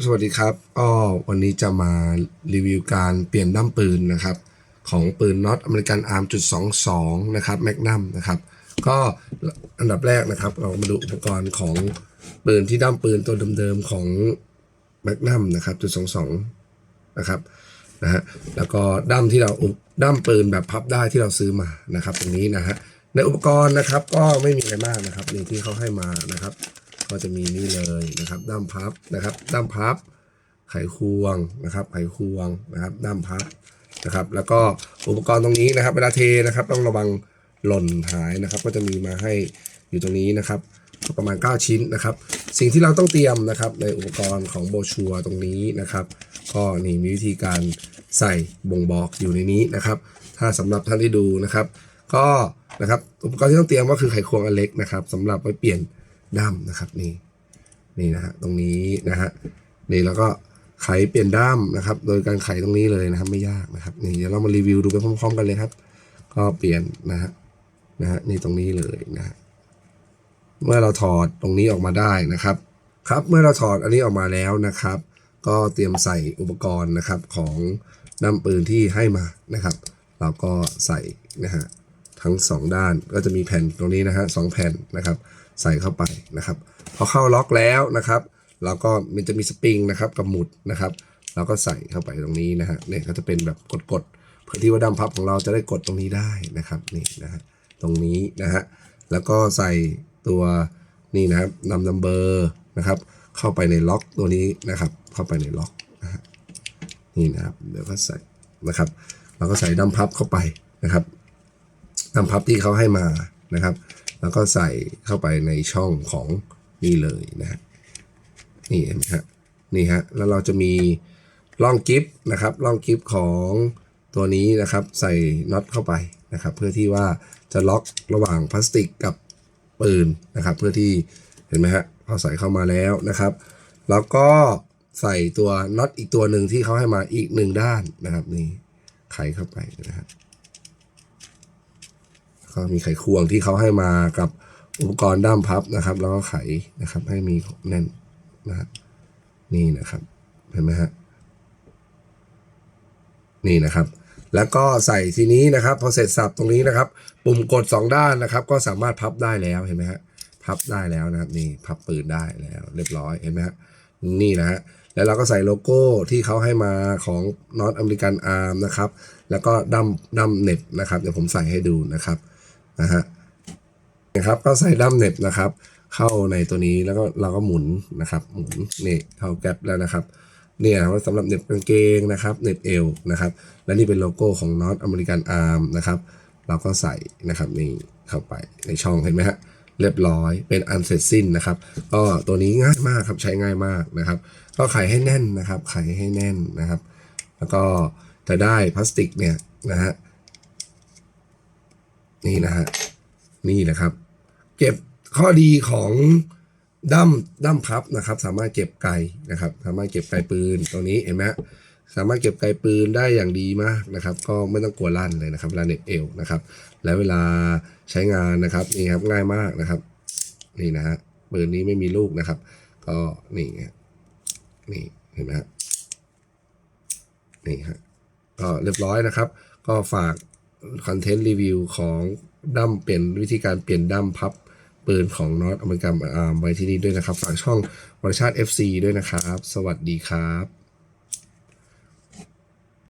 สวัสดีครับก็วันนี้จะมารีวิวการเปลี่ยนด้ามปืนนะครับ ของปืนน็อตอเมริกันอาร์มจุดสองสองนะครับแมกนัมนะครับ ก็อันดับแรกนะครับ เรามาดูอุปกรณ์ของปืนที่ด้ามปืนตัวเดิมๆของแมกนัมนะครับจุดสองสองนะครับนะฮะแล้วก็ด้ามที่เราด้ามปืนแบบพับได้ที่เราซื้อมานะครับ ตรงนี้นะฮะในอุปกรณ์นะครับก็ไม่มีอะไรมากนะครับนี่ที่เขาให้มานะครับ ก็จะมีนี่เลยนะครับ ด้ามพับนะครับ ด้ามพับ ไขควงนะครับ ไขควงนะครับ ด้ามพับนะครับ แล้วก็อุปกรณ์ตรงนี้นะครับ เวลาเทนะครับ ต้องระวังหล่นหายนะครับ ก็จะมีมาให้อยู่ตรงนี้นะครับประมาณ 9 ชิ้นนะครับ สิ่งที่เราต้องเตรียมนะครับในอุปกรณ์ของโบชัวตรงนี้นะครับ ก็นี่มีวิธีการใส่บ่งบอกอยู่ในนี้นะครับ ถ้าสำหรับท่านที่ดูนะครับ ก็นะครับอุปกรณ์ที่ต้องเตรียมก็คือไขควงอันเล็กนะครับสำหรับไว้เปลี่ยน ด้ามนะครับนี่นี่นะฮะตรงนี้นะฮะนี่แล้วก็ไขเปลี่ยนด้ามนะครับ โดยการไขตรงนี้เลยนะครับ ไม่ยากนะครับ นี่เดี๋ยวเรามารีวิวดูไปพร้อมๆกันเลยครับ ก็เปลี่ยนนะฮะนะฮะนี่ตรงนี้เลยนะฮะเมื่อเราถอดตรงนี้ออกมาได้นะครับ ครับเมื่อเราถอดอันนี้ออกมาแล้วนะครับ ก็เตรียมใส่อุปกรณ์นะครับของด้ามปืนที่ให้มานะครับ เราก็ใส่นะฮะ ทั้ง 2 ด้านก็จะมีแผ่นตรงนี้นะฮะสองแผ่นนะครับ ใส่เข้าไปนะครับ พอเข้าล็อกแล้วนะครับ เราก็มันจะมีสปริงนะครับกับหมุดนะครับเราก็ใส่เข้าไปตรงนี้นะฮะเนี่ยก็จะเป็นแบบกดๆเพื่อที่ว่าด้ามพับของเราจะได้กดตรงนี้ได้นะครับนี่นะฮะตรงนี้นะฮะแล้วก็ใส่ตัวนี่นะครับนำนัมเบอร์นะครับ เข้าไปในล็อกตัวนี้นะครับ เข้าไปในล็อกนะฮะนี่นะครับเดี๋ยวก็ใส่นะครับ เราก็ใส่ด้ามพับเข้าไปนะครับ นำพับที่เขาให้มานะครับ แล้วก็ใส่เข้าไปในช่องของนี่เลยนะฮะนี่เห็นไหมฮะนี่ฮะแล้วเราจะมีร่องกิฟนะครับร่องกิฟของตัวนี้นะครับใส่น็อตเข้าไปนะครับ เพื่อที่ว่าจะล็อกระหว่างพลาสติกกับปืนนะครับ เพื่อที่เห็นไหมฮะพอใส่เข้ามาแล้วนะครับ แล้วก็ใส่ตัวน็อตอีกตัวหนึ่งที่เขาให้มาอีกหนึ่งด้านนะครับนี่ไขเข้าไปนะฮะ ก็มีไขควงที่เขาให้มากับอุปกรณ์ด้ามพับนะครับ แล้วก็ไขนะครับ ให้มีแน่นนะฮะนี่นะครับ เห็นไหมฮะนี่นะครับ แล้วก็ใส่ทีนี้นะครับ พอเสร็จสับตรงนี้นะครับ ปุ่มกด 2 ด้านนะครับ ก็สามารถพับได้แล้วเห็นไหมฮะพับได้แล้วนะครับนี่พับปืนได้แล้ว เรียบร้อยเห็นไหมฮะนี่นะฮะแล้วเราก็ใส่โลโก้ที่เขาให้มาของน็อตอเมริกันอาร์มนะครับ แล้วก็ดัมดัมเน็ตนะครับ เดี๋ยวผมใส่ให้ดูนะครับ นะฮะนะครับก็ใส่ด้ามเน็บนะครับ เข้าในตัวนี้แล้วก็เราก็หมุนนะครับหมุนนี่เข้าแก๊ปแล้วนะครับเนี่ยสำหรับเน็บกางเกงนะครับเน็บเอวนะครับ และนี่เป็นโลโก้ของน็อตอเมริกันอาร์มนะครับ เราก็ใส่นะครับนี่เข้าไปในช่องเห็นไหมฮะเรียบร้อยเป็นอันเสร็จสิ้นนะครับ ก็ตัวนี้ง่ายมากครับใช้ง่ายมากนะครับ ก็ไขให้แน่นนะครับไขให้แน่นนะครับ แล้วก็จะได้พลาสติกเนี่ยนะฮะ นี่นะฮะนี่นะครับ เก็บข้อดีของดั้มดั้มพับนะครับ สามารถเก็บไกลนะครับ สามารถเก็บไกลปืนตัวนี้เห็นไหมสามารถเก็บไกลปืนได้อย่างดีมากนะครับ ก็ไม่ต้องกลัวลั่นเลยนะครับเวลาเน็บเอวนะครับ และเวลาใช้งานนะครับนี่ครับง่ายมากนะครับ นี่นะฮะปืนนี้ไม่มีลูกนะครับ ก็นี่นี่เห็นไหมฮะนี่ฮะก็เรียบร้อยนะครับ ก็ฝาก คอนเทนต์รีวิวของดั้มเปลี่ยนวิธีการเปลี่ยนดั้มพับปืนของน็อตอเมริกันอาร์มไว้ที่นี่ด้วยนะครับ ฝากช่องบริชาติ FC ด้วยนะครับ สวัสดีครับ